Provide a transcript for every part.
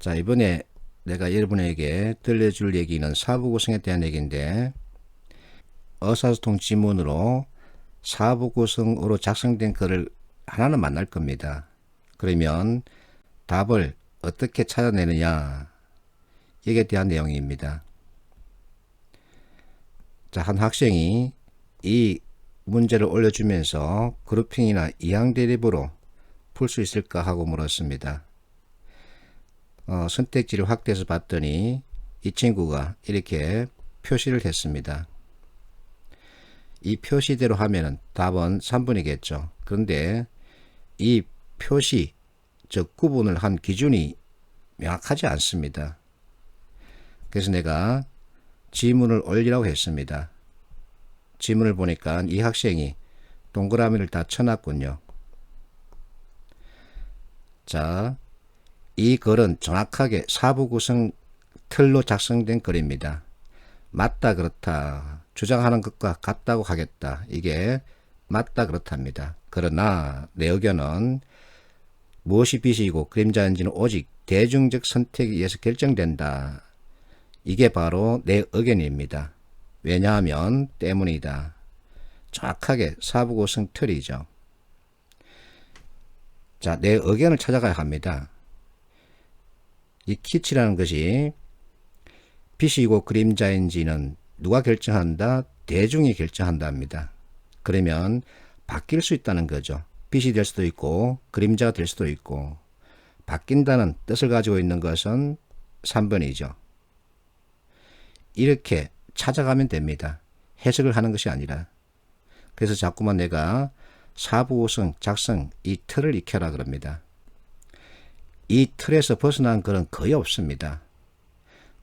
자, 이번에 내가 여러분에게 들려줄 얘기는 사부 구성에 대한 얘기인데, 의사소통 지문으로 사부 구성으로 작성된 글을 하나는 만날 겁니다. 그러면 답을 어떻게 찾아내느냐, 이에 대한 내용입니다. 자, 한 학생이 이 문제를 올려주면서 그룹핑이나 이항 대립으로 풀 수 있을까 하고 물었습니다. 어, 선택지를 확대해서 봤더니 이 친구가 이렇게 표시를 했습니다. 이 표시대로 하면은 답은 3번이겠죠. 그런데 이 표시, 즉 구분을 한 기준이 명확하지 않습니다. 그래서 내가 지문을 올리라고 했습니다. 지문을 보니까 이 학생이 동그라미를 다 쳐놨군요. 자, 이 글은 정확하게 사부 구성 틀로 작성된 글입니다. 맞다 그렇다 주장하는 것과 같다고 하겠다 이게 맞다 그렇답니다. 그러나 내 의견은 무엇이 빛이고 그림자인지는 오직 대중적 선택에 의해서 결정된다. 이게 바로 내 의견입니다. 왜냐하면 때문이다. 정확하게 사부 구성 틀이죠. 자, 내 의견을 찾아가야 합니다. 이 키치라는 것이 빛이고 그림자인지는 누가 결정한다? 대중이 결정한답니다. 그러면 바뀔 수 있다는 거죠. 빛이 될 수도 있고 그림자가 될 수도 있고 바뀐다는 뜻을 가지고 있는 것은 3번이죠. 이렇게 찾아가면 됩니다. 해석을 하는 것이 아니라. 그래서 자꾸만 내가 사부우성, 작성 이 틀을 익혀라 그럽니다. 이 틀에서 벗어난 글은 거의 없습니다.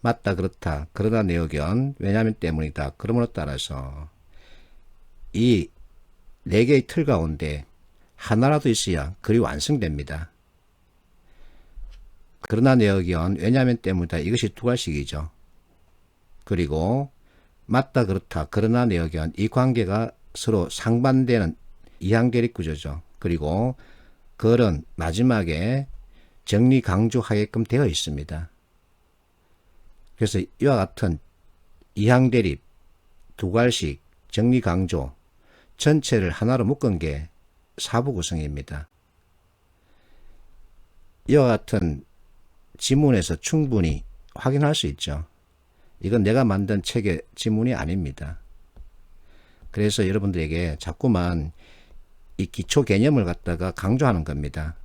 맞다 그렇다 그러다 내 의견 왜냐하면 때문이다 그러므로 따라서 이 네 개의 틀 가운데 하나라도 있어야 글이 완성됩니다. 그러나 내 의견 왜냐하면 때문이다 이것이 두 가지이죠. 그리고 맞다 그렇다 그러나 내 의견 이 관계가 서로 상반되는 이항대립 구조죠. 그리고 글은 마지막에 정리 강조하게끔 되어 있습니다. 그래서 이와 같은 이항 대립, 두괄식, 정리 강조 전체를 하나로 묶은 게 사부 구성입니다. 이와 같은 지문에서 충분히 확인할 수 있죠. 이건 내가 만든 책의 지문이 아닙니다. 그래서 여러분들에게 자꾸만 이 기초 개념을 갖다가 강조하는 겁니다.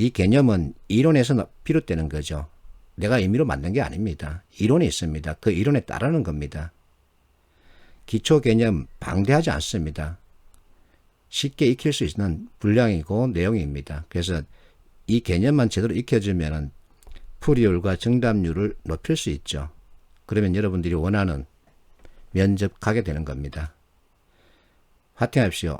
이 개념은 이론에서 비롯되는 거죠. 내가 임의로 만든 게 아닙니다. 이론이 있습니다. 그 이론에 따르는 겁니다. 기초 개념 방대하지 않습니다. 쉽게 익힐 수 있는 분량이고 내용입니다. 그래서 이 개념만 제대로 익혀주면 풀이율과 정답률을 높일 수 있죠. 그러면 여러분들이 원하는 면접 가게 되는 겁니다. 화팅하십시오.